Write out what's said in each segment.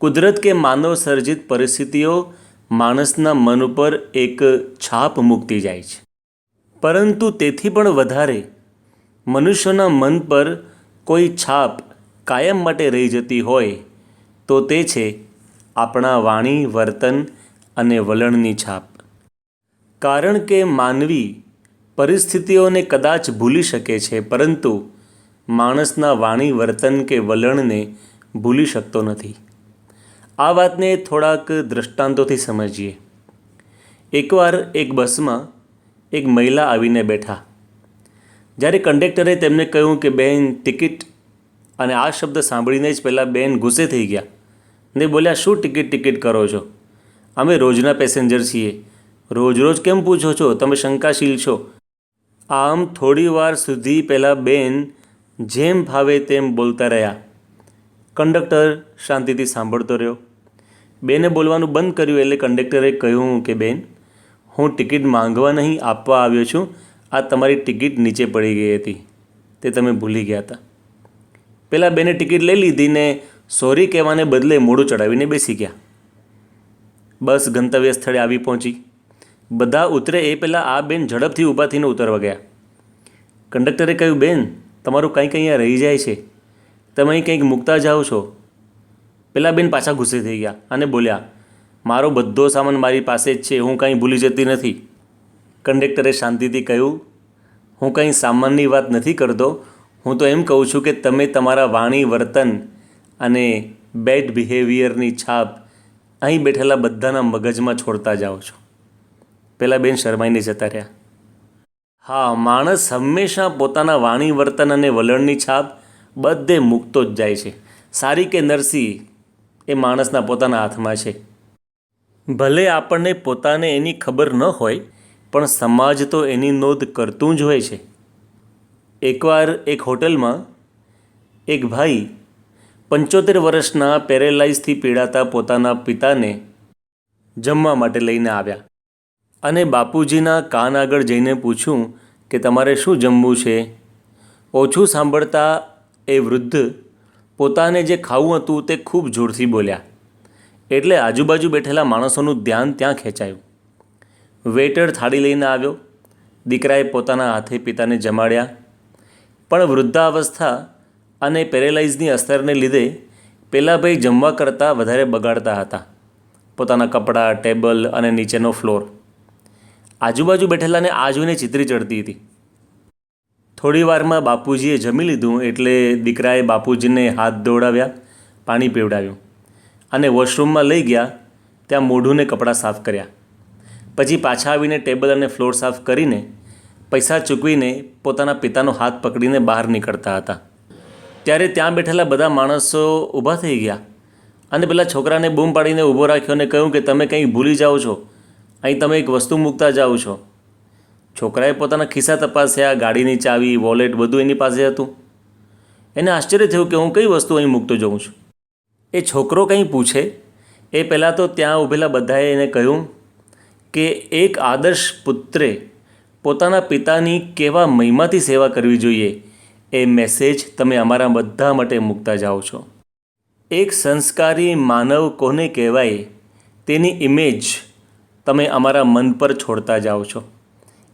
કુદરત કે માનવ સર્જિત પરિસ્થિતિઓ માણસના મન ઉપર એક છાપ મૂકતી જાય છે. પરંતુ તેથી પણ વધારે મનુષ્યના મન પર કોઈ છાપ કાયમ માટે રહી જતી હોય તો તે છે આપણા વાણી, વર્તન અને વલણની છાપ. કારણ કે માનવી પરિસ્થિતિઓને કદાચ ભૂલી શકે છે, પરંતુ માણસના વાણી, વર્તન કે વલણને ભૂલી શકતો નથી. આ વાતને થોડાક દૃષ્ટાંતોથી સમજીએ. એકવાર એક બસમાં એક મહિલા આવીને બેઠા. જ્યારે કંડક્ટરે તેમને કહ્યું કે, બેન, ટિકિટ, અને આ શબ્દ સાંભળીને જ પહેલાં બેન ગુસ્સે થઈ ગયા ને બોલ્યા, શું ટિકિટ ટિકિટ કરો છો? અમે રોજના પેસેન્જર છીએ. રોજ રોજ કેમ પૂછો છો? તમે શંકાશીલ છો. આમ થોડી વાર સુધી પહેલાં બેન જેમ ફાવે તેમ બોલતા રહ્યા. કંડક્ટર શાંતિથી સાંભળતો રહ્યો. બેને બોલવાનું બંધ કર્યું એટલે કંડક્ટરે કહ્યું કે, બેન, હું ટિકિટ માંગવા નહીં, આપવા આવ્યો છું. આ તમારી ટિકિટ નીચે પડી ગઈ હતી. તે તમે ભૂલી ગયા હતા. પહેલાં બેને ટિકિટ લઈ લીધી ને સોરી કહેવાને બદલે મોડું ચડાવીને બેસી ગયા. બસ ગંતવ્ય સ્થળે આવી પહોંચી. બધા ઉતરે એ પહેલાં આ બેન ઝડપથી ઊભા થઈને ઉતરવા ગયા. કંડક્ટરે કહ્યું, બેન, તમારું કંઈક અહીંયા રહી જાય છે. તમે અહીં કંઈક મૂકતા જાઓ છો. પેલા બેન પાછા ગુસ્સે થઈ ગયા અને બોલ્યા, મારો બધો સામાન મારી પાસે જ છે, હું કાંઈ ભૂલી જતી નથી. કંડક્ટરે શાંતિથી કહ્યું, હું કંઈ સામાનની વાત નથી કરતો. હું તો એમ કહું છું કે તમે તમારા વાણી, વર્તન અને બેડ બિહેવિયરની છાપ અહીં બેઠેલા બધાના મગજમાં છોડતા જાઓ છો. પેલા બેન શરમાઈને જતા રહ્યા. હા, માણસ હંમેશા પોતાના વાણી, વર્તન અને વલણની છાપ બધે મૂકતો જ જાય છે. સારી કે નરસી એ માણસના પોતાના હાથમાં છે. ભલે આપણને પોતાને એની ખબર ન હોય, પણ સમાજ તો એની નોંધ કરતું જ હોય છે. એકવાર એક હોટલમાં એક ભાઈ પંચોતેર વર્ષના પેરેલાઇઝથી પીડાતા પોતાના પિતાને જમવા માટે લઈને આવ્યા. અને બાપુજીના કાન આગળ જઈને પૂછ્યું કે, તમારે શું જમવું છે? ઓછું સાંભળતા એ વૃદ્ધ પોતાને જે ખાવું હતું તે ખૂબ જોરથી બોલ્યા. એટલે આજુબાજુ બેઠેલા માણસોનું ધ્યાન ત્યાં ખેંચાયું. વેટર થાળી લઈને આવ્યો. દીકરાએ પોતાના હાથે પિતાને જમાડ્યા. પણ વૃદ્ધાવસ્થા અને પેરેલાઇઝની અસરને લીધે પેલા ભાઈ જમવા કરતાં વધારે બગાડતા હતા. પોતાના કપડાં, ટેબલ અને નીચેનો ફ્લોર. આજુબાજુ બેઠેલાને આ જોઈને ચિત્રી ચડતી હતી. થોડી વારમાં બાપુજીએ જમી લીધું એટલે દીકરાએ બાપુજીને હાથ દોડાવ્યા પાણી પીવડાવ્યું અને વોશરૂમમાં લઈ ગયા, ત્યાં મોઢુંને કપડાં સાફ કર્યા. પછી પાછા આવીને ટેબલ અને ફ્લોર સાફ કરીને પૈસા ચૂકવીને પોતાના પિતાનો હાથ પકડીને બહાર નીકળતા હતા. ત્યારે ત્યાં બેઠેલા બધા માણસો ઊભા થઈ ગયા અને પેલા છોકરાને બૂમ પાડીને ઊભો રાખ્યો અને કહ્યું કે તમે કંઈ ભૂલી જાઓ છો. અહીં તમે એક વસ્તુ મૂકતા જાઓ છો. છોકરાએ પોતાના ખિસ્સા તપાસ્યા, ગાડીની ચાવી, વોલેટ બધું એની પાસે હતું. એને આશ્ચર્ય થયું કે હું કઈ વસ્તુ અહીં મૂકતો જાઉં છું. એ છોકરો કંઈ પૂછે? એ પહેલાં તો ત્યાં ઊભેલા બધાએ એને કહ્યું કે એક આદર્શ પુત્રે પોતાના પિતાની કેવા મહિમાથી સેવા કરવી જોઈએ. એ મેસેજ તમે અમારા બધા માટે મૂકતા જાઓ છો. એક સંસ્કારી માનવ કોને કહેવાય તેની ઇમેજ તમે અમારા મન પર છોડતા જાઓ છો.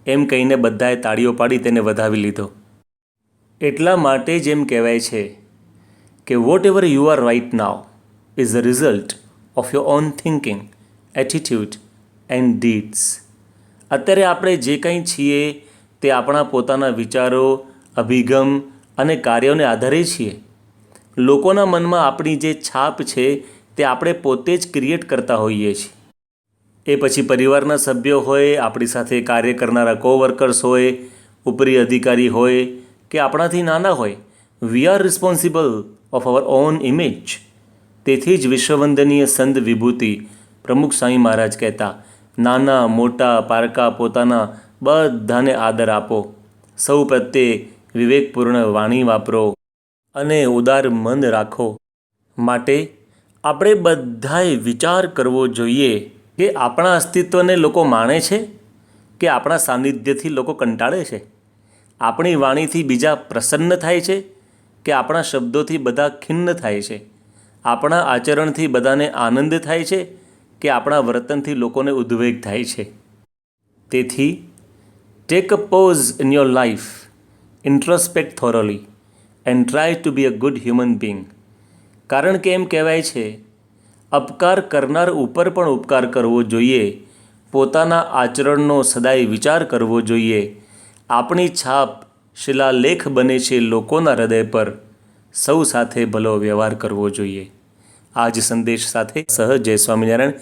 એમ કહીને બધાએ તાળીઓ પાડી તેને વધાવી લીધો. એટલા માટે જ એમ કહેવાય છે કે whatever you are right now is the result of your own thinking attitude and deeds અત્યારે આપણે જે કંઈ છીએ તે આપણા પોતાના વિચારો, અભિગમ અને કાર્યોને આધારે છીએ. લોકોના મનમાં આપણી જે છાપ છે તે આપણે પોતે જ ક્રિએટ કરતા હોઈએ છીએ. એ પછી પરિવારના સભ્યો હોય, આપણી સાથે કાર્ય કરનારા કોવર્કર્સ હોય, ઉપરી અધિકારી હોય કે આપણાથી નાના હોય we are responsible of our own image તેથી જ વિશ્વવંદનીય સંત વિભૂતિ પ્રમુખ સ્વામી મહારાજ કહેતા, નાના, મોટા, પારકા, પોતાના બધાને આદર આપો. સૌ પ્રત્યે વિવેકપૂર્ણ વાણી વાપરો અને ઉદાર મન રાખો. માટે આપણે બધાએ વિચાર કરવો જોઈએ કે આપણા અસ્તિત્વને લોકો માણે છે કે આપણા સાનિધ્યથી લોકો કંટાળે છે? આપણી વાણીથી બીજા પ્રસન્ન થાય છે કે આપણા શબ્દોથી બધા ખિન્ન થાય છે? આપણા આચરણથી બધાને આનંદ થાય છે કે આપણા વર્તનથી લોકોને ઉદ્વેગ થાય છે? તેથી take a pause in your life introspect thoroughly and try to be a good human being કારણ કે એમ કહેવાય છે અપકાર કરનાર ઉપર પણ ઉપકાર કરવો જોઈએ. પોતાના આચરણનો સદાય વિચાર કરવો જોઈએ. આપણી છાપ શિલાલેખ બને છે લોકોના હૃદય પર. સૌ સાથે ભલો વ્યવહાર કરવો જોઈએ. આ જ સંદેશ સાથે સહ જય સ્વામિનારાયણ.